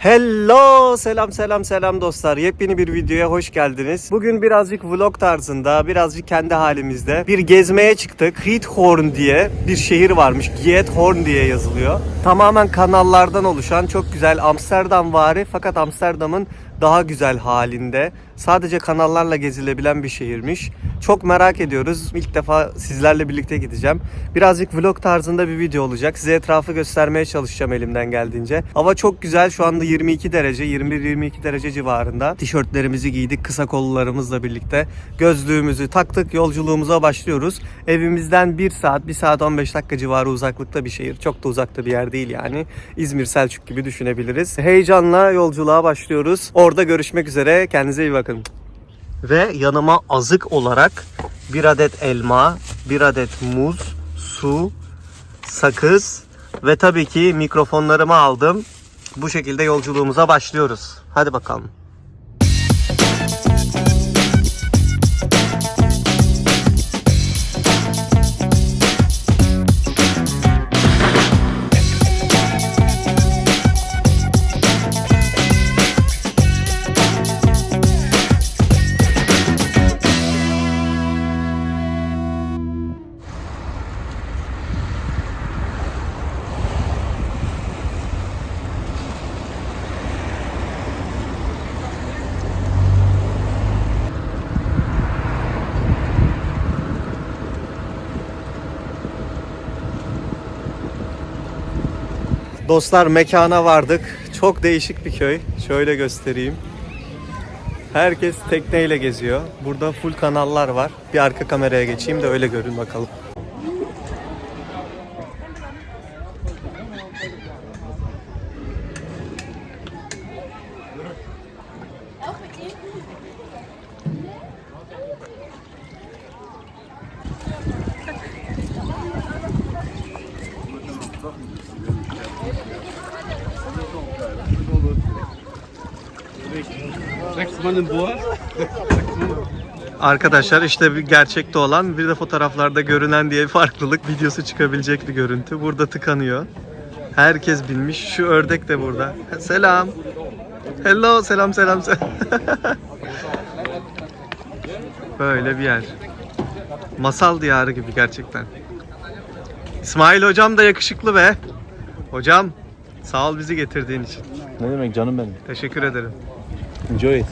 Hello selam selam selam dostlar yepyeni bir videoya hoş geldiniz. Bugün birazcık vlog tarzında birazcık kendi halimizde bir gezmeye çıktık. Giethorn diye bir şehir varmış. Giethorn diye yazılıyor. Tamamen kanallardan oluşan çok güzel Amsterdam vari fakat Amsterdam'ın daha güzel halinde. Sadece kanallarla gezilebilen bir şehirmiş. Çok merak ediyoruz. İlk defa sizlerle birlikte gideceğim. Birazcık vlog tarzında bir video olacak. Size etrafı göstermeye çalışacağım elimden geldiğince. Hava çok güzel. Şu anda 22 derece, 21-22 derece civarında. Tişörtlerimizi giydik kısa kollularımızla birlikte. Gözlüğümüzü taktık. Yolculuğumuza başlıyoruz. Evimizden 1 saat, 1 saat 15 dakika civarı uzaklıkta bir şehir. Çok da uzakta bir yer değil yani. İzmir, Selçuk gibi düşünebiliriz. Heyecanla yolculuğa başlıyoruz. Orada görüşmek üzere. Kendinize iyi bakın. Ve yanıma azık olarak bir adet elma, bir adet muz, su, sakız ve tabii ki mikrofonlarımı aldım. Bu şekilde yolculuğumuza başlıyoruz. Hadi bakalım. Dostlar mekana vardık. Çok değişik bir köy. Şöyle göstereyim. Herkes tekneyle geziyor. Burada full kanallar var. Bir arka kameraya geçeyim de öyle görün bakalım. Sechs Mann im. Arkadaşlar işte bir gerçekte olan bir de fotoğraflarda görünen diye bir farklılık videosu çıkabilecek bir görüntü. Burada tıkanıyor. Herkes bilmiş. Şu ördek de burada. Selam. Hello selam selam selam. Böyle bir yer. Masal diyarı gibi gerçekten. İsmail hocam da yakışıklı be. Hocam sağ ol bizi getirdiğin için. Ne demek canım benim. Teşekkür ederim. Enjoy it.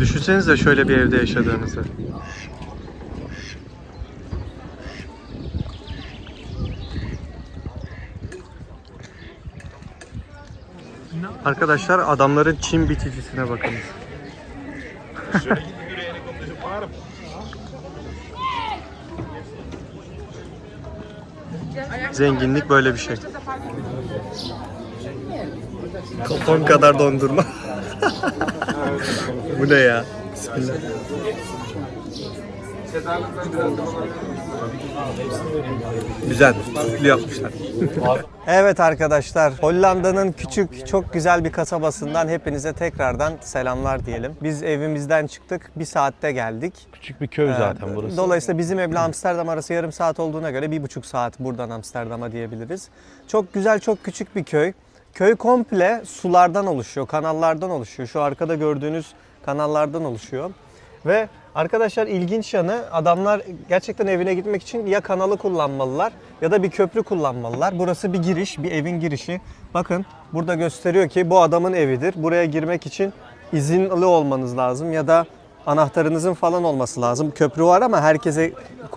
Düşünsenize şöyle bir evde yaşadığınızı. Arkadaşlar adamların çim biticisine bakın. Zenginlik böyle bir şey. Kafam kadar dondurma. Bu ne ya? Bismillah. Güzel, sütlü yapmışlar. evet arkadaşlar, Hollanda'nın küçük, çok güzel bir kasabasından hepinize tekrardan selamlar diyelim. Biz evimizden çıktık, bir saatte geldik. Küçük bir köy zaten burası. Dolayısıyla bizim evle Amsterdam arası yarım saat olduğuna göre bir buçuk saat buradan Amsterdam'a diyebiliriz. Çok güzel, çok küçük bir köy. Köy komple sulardan oluşuyor, kanallardan oluşuyor. Şu arkada gördüğünüz kanallardan oluşuyor. Ve arkadaşlar ilginç yanı adamlar gerçekten evine gitmek için ya kanalı kullanmalılar ya da bir köprü kullanmalılar. Burası bir giriş, bir evin girişi. Bakın burada gösteriyor ki bu adamın evidir. Buraya girmek için izinli olmanız lazım ya da anahtarınızın falan olması lazım. Köprü var ama herkese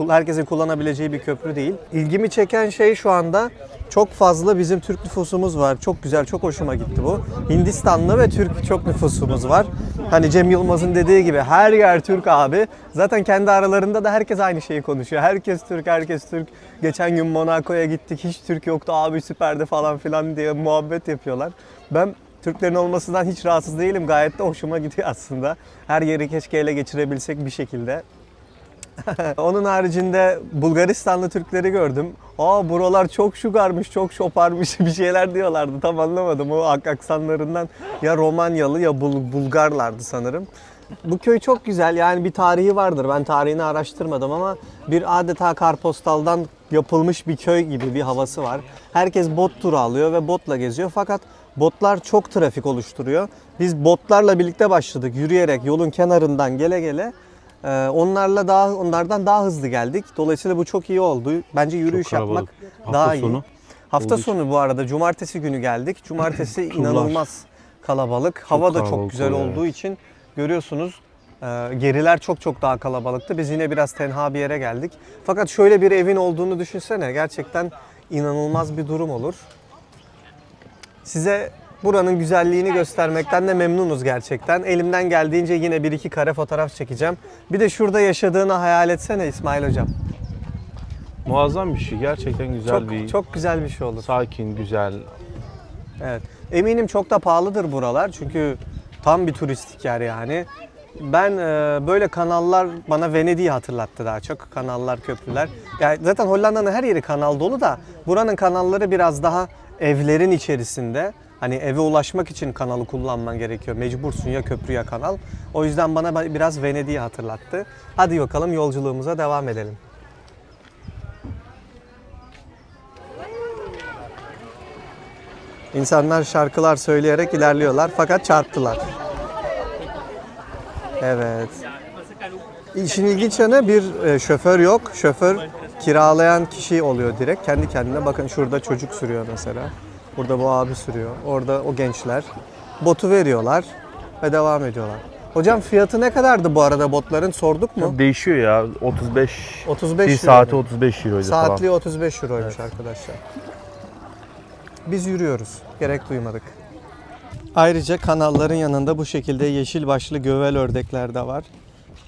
herkesin kullanabileceği bir köprü değil. İlgimi çeken şey şu anda çok fazla bizim Türk nüfusumuz var. Çok güzel, çok hoşuma gitti bu. Hindistanlı ve Türk çok nüfusumuz var. Hani Cem Yılmaz'ın dediği gibi her yer Türk abi. Zaten kendi aralarında da herkes aynı şeyi konuşuyor. Herkes Türk, herkes Türk. Geçen gün Monaco'ya gittik. Hiç Türk yoktu abi süperdi falan filan diye muhabbet yapıyorlar. Ben Türklerin olmasından hiç rahatsız değilim. Gayet de hoşuma gidiyor aslında. Her yeri keşke ele geçirebilsek bir şekilde. Onun haricinde Bulgaristanlı Türkleri gördüm. Aa buralar çok şugarmış, çok şoparmış bir şeyler diyorlardı. Tam anlamadım o ak- aksanlarından. Ya Romanyalı ya Bul- Bulgarlardı sanırım. Bu köy çok güzel yani bir tarihi vardır. Ben tarihini araştırmadım ama bir adeta karpostaldan yapılmış bir köy gibi bir havası var. Herkes bot turu alıyor ve botla geziyor fakat botlar çok trafik oluşturuyor. Biz botlarla birlikte başladık yürüyerek yolun kenarından gele gele ee, onlarla daha onlardan daha hızlı geldik. Dolayısıyla bu çok iyi oldu. Bence yürüyüş yapmak Hafta daha iyi. sonu Hafta olduğu sonu bu arada cumartesi günü geldik. Cumartesi inanılmaz kalabalık. Hava da çok güzel oluyor, olduğu için görüyorsunuz e, geriler çok çok daha kalabalıktı. Biz yine biraz tenha bir yere geldik. Fakat şöyle bir evin olduğunu düşünsene. Gerçekten inanılmaz bir durum olur. Size buranın güzelliğini göstermekten de memnunuz gerçekten. Elimden geldiğince yine bir iki kare fotoğraf çekeceğim. Bir de şurada yaşadığını hayal etsene İsmail Hocam. muazzam bir şey. Gerçekten güzel Çok bir çok güzel bir şey olur. sakin, güzel. Evet. Eminim çok da pahalıdır buralar çünkü tam bir turistik yer yani. Ben e, böyle kanallar bana Venedik'i hatırlattı daha çok. Kanallar, köprüler. Yani zaten Hollanda'nın her yeri kanal dolu da buranın kanalları biraz daha evlerin içerisinde. Hani eve ulaşmak için kanalı kullanman gerekiyor. Mecbursun ya köprü ya kanal. O yüzden bana biraz Venedik'i hatırlattı. Hadi bakalım yolculuğumuza devam edelim. İnsanlar şarkılar söyleyerek ilerliyorlar fakat çarptılar. Evet. İşin ilginç yanı bir e, şoför yok. Şoför kiralayan kişi oluyor direkt. Kendi kendine bakın şurada çocuk sürüyor mesela. Burada bu abi sürüyor. Orada o gençler. Botu veriyorlar ve devam ediyorlar. Hocam fiyatı ne kadardı bu arada botların sorduk mu? Değişiyor ya. 35 35 bir euro. saati 35 euroydu Saatli falan. 35 euroymuş arkadaşlar. Biz yürüyoruz. Gerek duymadık. Ayrıca kanalların yanında bu şekilde yeşil başlı gövel ördekler de var.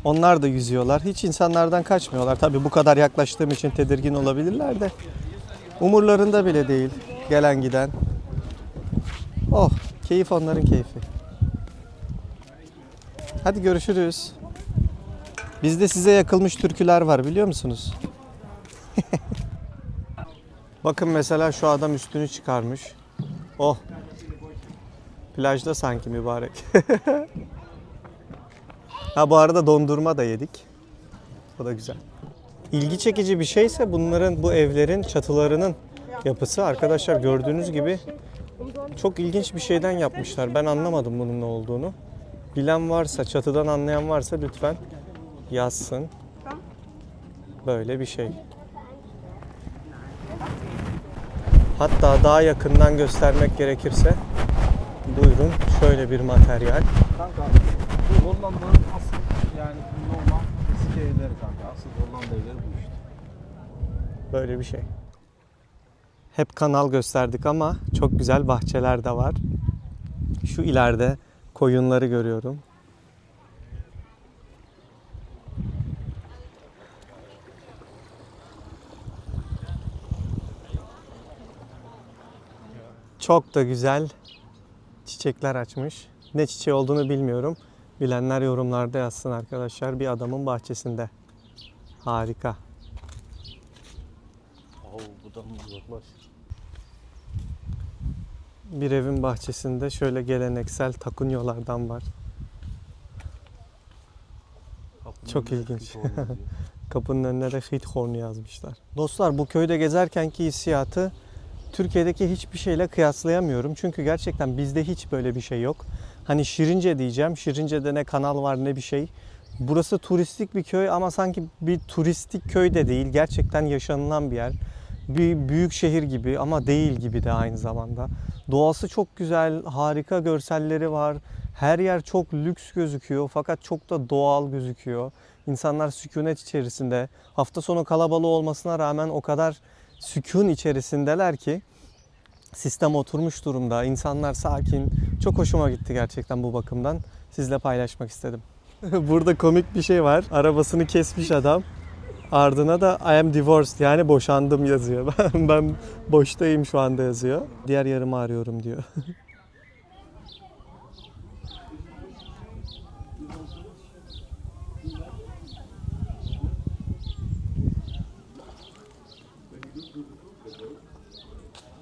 Onlar da yüzüyorlar. Hiç insanlardan kaçmıyorlar. Tabii bu kadar yaklaştığım için tedirgin olabilirler de. Umurlarında bile değil. Gelen giden. Oh, keyif onların keyfi. Hadi görüşürüz. Bizde size yakılmış türküler var biliyor musunuz? Bakın mesela şu adam üstünü çıkarmış. Oh. Plajda sanki mübarek. ha bu arada dondurma da yedik. O da güzel. İlgi çekici bir şeyse bunların bu evlerin çatılarının yapısı arkadaşlar gördüğünüz gibi çok ilginç bir şeyden yapmışlar. Ben anlamadım bunun ne olduğunu. Bilen varsa, çatıdan anlayan varsa lütfen yazsın. Böyle bir şey. Hatta daha yakından göstermek gerekirse buyurun şöyle bir materyal. Hollanda'nın asıl yani normal eski evleri kanka. Asıl Hollanda evleri bu işte. Böyle bir şey. Hep kanal gösterdik ama çok güzel bahçeler de var. Şu ileride koyunları görüyorum. Çok da güzel çiçekler açmış. Ne çiçeği olduğunu bilmiyorum. Bilenler yorumlarda yazsın arkadaşlar. Bir adamın bahçesinde. Harika. Oo, buradan uzaklaş. Bir evin bahçesinde şöyle geleneksel takunyolardan var. Çok ilginç. Kapının önüne de Hithorn yazmışlar. Dostlar bu köyde gezerkenki hissiyatı Türkiye'deki hiçbir şeyle kıyaslayamıyorum. Çünkü gerçekten bizde hiç böyle bir şey yok. Hani Şirince diyeceğim. Şirince'de ne kanal var ne bir şey. Burası turistik bir köy ama sanki bir turistik köy de değil. Gerçekten yaşanılan bir yer. Bir büyük şehir gibi ama değil gibi de aynı zamanda. Doğası çok güzel, harika görselleri var. Her yer çok lüks gözüküyor fakat çok da doğal gözüküyor. İnsanlar sükunet içerisinde. Hafta sonu kalabalığı olmasına rağmen o kadar sükun içerisindeler ki sistem oturmuş durumda. İnsanlar sakin. Çok hoşuma gitti gerçekten bu bakımdan. Sizle paylaşmak istedim. Burada komik bir şey var. Arabasını kesmiş adam. Ardına da I am divorced yani boşandım yazıyor. Ben, ben boştayım şu anda yazıyor. Diğer yarımı arıyorum diyor.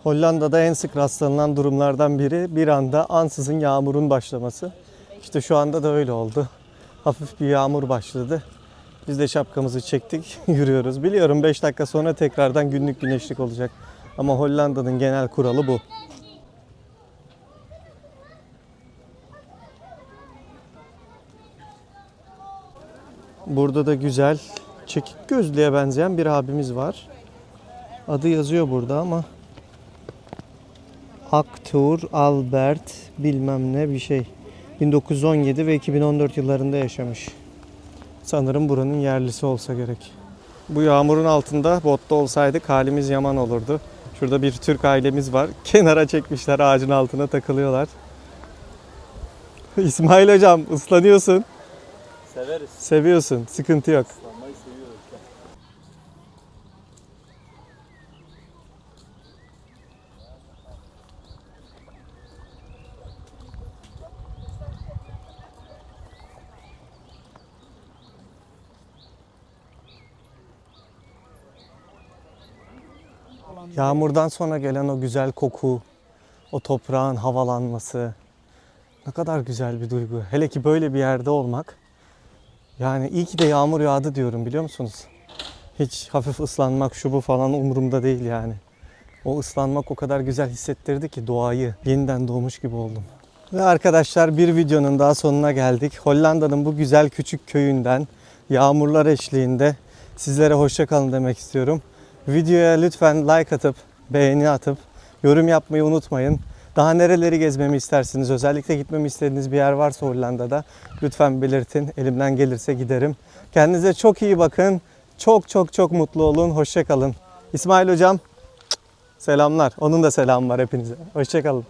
Hollanda'da en sık rastlanılan durumlardan biri bir anda ansızın yağmurun başlaması. İşte şu anda da öyle oldu. Hafif bir yağmur başladı. Biz de şapkamızı çektik, yürüyoruz. Biliyorum 5 dakika sonra tekrardan günlük güneşlik olacak. Ama Hollanda'nın genel kuralı bu. Burada da güzel, çekik gözlüye benzeyen bir abimiz var. Adı yazıyor burada ama Aktur Albert bilmem ne bir şey. 1917 ve 2014 yıllarında yaşamış. Sanırım buranın yerlisi olsa gerek. Bu yağmurun altında botta olsaydık halimiz yaman olurdu. Şurada bir Türk ailemiz var. Kenara çekmişler ağacın altına takılıyorlar. İsmail hocam ıslanıyorsun. Severiz. Seviyorsun. Sıkıntı yok. Yağmurdan sonra gelen o güzel koku, o toprağın havalanması ne kadar güzel bir duygu. Hele ki böyle bir yerde olmak. Yani iyi ki de yağmur yağdı diyorum biliyor musunuz? Hiç hafif ıslanmak şu bu falan umurumda değil yani. O ıslanmak o kadar güzel hissettirdi ki doğayı yeniden doğmuş gibi oldum. Ve arkadaşlar bir videonun daha sonuna geldik. Hollanda'nın bu güzel küçük köyünden yağmurlar eşliğinde sizlere hoşça kalın demek istiyorum. Videoya lütfen like atıp, beğeni atıp, yorum yapmayı unutmayın. Daha nereleri gezmemi istersiniz? Özellikle gitmemi istediğiniz bir yer varsa Hollanda'da lütfen belirtin. Elimden gelirse giderim. Kendinize çok iyi bakın. Çok çok çok mutlu olun. Hoşça kalın. İsmail hocam selamlar. Onun da selamı var hepinize. Hoşça kalın.